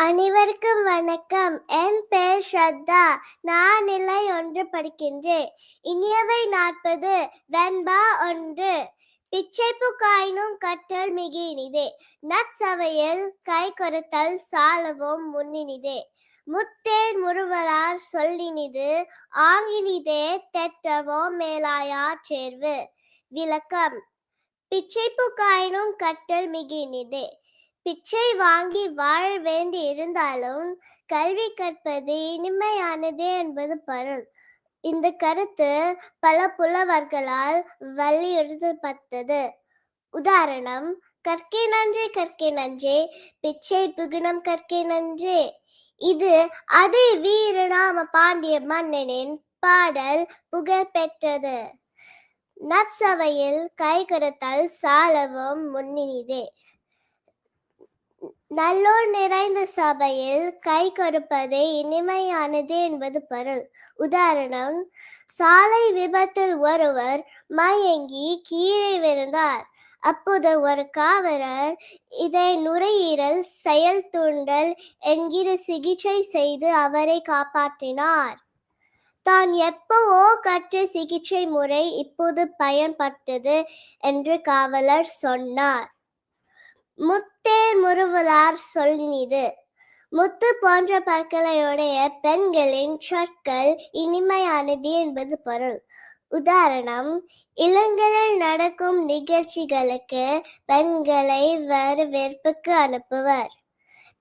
அனைவருக்கும் வணக்கம். என் பெயர் ஸ்ரத்தா. நான் நிலை ஒன்று படிக்கின்றேன். இனியவை நாற்பது வெண்பா ஒன்று. பிச்சைப்பு காயினும் கற்றல் மிக இனிதே நற்சபையில் கை கொடுத்தல் சாலவும் முன்னினிதே. முத்தேர் முருவலார் சொல்லினிது ஆங்கினிதே தெற்றவோ மேலாயா சேர்வு. விளக்கம். பிச்சைப்பு காயினும் கற்றல் மிக இனிதே பிச்சை வாங்கி வாழ வேண்டி இருந்தாலும் கல்வி கற்பது இனிமையானதே என்பது பொருள். இந்த கருத்து பல புலவர்களால் வலியுறுத்தப்பட்டது. உதாரணம் கற்கை நன்றே கற்கை நன்றே பிச்சை புகுணம் கற்கை நன்றே. இது அதே வீரநாம பாண்டிய மன்னனின் பாடல் புகழ் பெற்றது. நற்சபையில் கைகரத்தால் சாலவும் முன்னினிதே. நல்லோர் நிறைந்த சபையில் கை கொடுப்பது இனிமையானது என்பது பொருள். உதாரணம் சாலை விபத்தில் ஒருவர் மயங்கி கீழே விழுந்தார். அப்போது ஒரு காவலர் இதை நுரையீரல் செயல் தூண்டல் என்கிற சிகிச்சை செய்து அவரை காப்பாற்றினார். தான் எப்பவோ கற்ற சிகிச்சை முறை இப்போது பயன்பட்டது என்று காவலர் சொன்னார். முத்தேர் முருவலார் சொல்லினிது. முத்து போன்ற பற்களையுடைய பெண்களின் சொற்கள் இனிமையானது என்பது பொருள். உதாரணம் இளங்களில் நடக்கும் நிகழ்ச்சிகளுக்கு பெண்களை வரவேற்புக்கு அனுப்புவர்.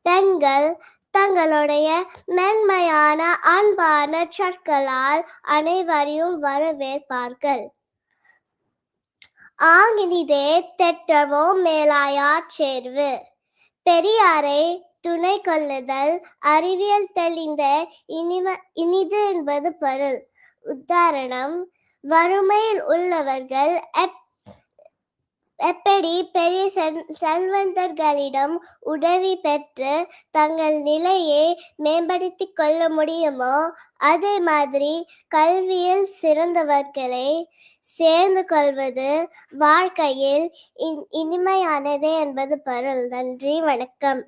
பெண்கள் தங்களுடைய மென்மையான அன்பான சொற்களால் அனைவரையும் வரவேற்பார்கள். ஆங்கினிதே தெற்றவோ மேலாயார் சேர்வு. பெரியாரை துணை கொள்ளுதல் அறிவியல் தெளிந்த இனிம இனிது என்பது பொருள். உதாரணம் வறுமையில் உள்ளவர்கள் எப் எப்படி பெரிய செல்வந்தர்களிடம் உதவி பெற்று தங்கள் நிலையை மேம்படுத்தி கொள்ள முடியுமோ அதே மாதிரி கல்வியில் சிறந்தவர்களை சேர்ந்து கொள்வது வாழ்க்கையில் இனிமையானது என்பது பொருள். நன்றி வணக்கம்.